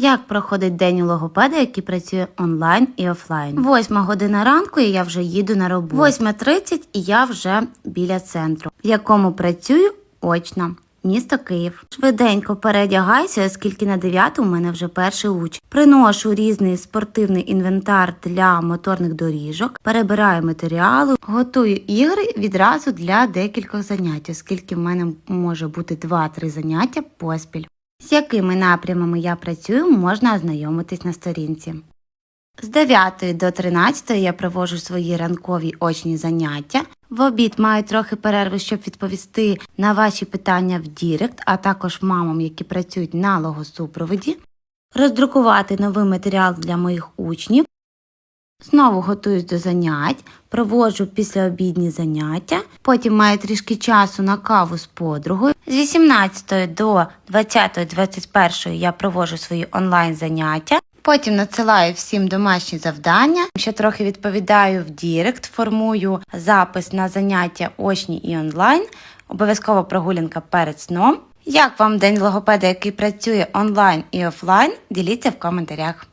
Як проходить день у логопеда, який працює онлайн і офлайн? Восьма година ранку, і я вже їду на роботу. 8.30 і я вже біля центру, в якому працюю очно. Місто Київ. Швиденько передягайся, оскільки на 9 у мене вже перший уч. Приношу різний спортивний інвентар для моторних доріжок, перебираю матеріали, готую ігри відразу для декількох занять, оскільки в мене може бути 2-3 заняття поспіль. З якими напрямами я працюю, можна ознайомитись на сторінці. З 9 до 13 я проводжу свої ранкові очні заняття. В обід маю трохи перерви, щоб відповісти на ваші питання в Дірект, а також мамам, які працюють на логосупроводі, роздрукувати новий матеріал для моїх учнів. Знову готуюсь до занять, проводжу післяобідні заняття, потім маю трішки часу на каву з подругою. З 18 до 20-21 я проводжу свої онлайн заняття. Потім надсилаю всім домашні завдання. Ще трохи відповідаю в Дірект, формую запис на заняття очні і онлайн. Обов'язково прогулянка перед сном. Як вам день логопеда, який працює онлайн і офлайн? Діліться в коментарях.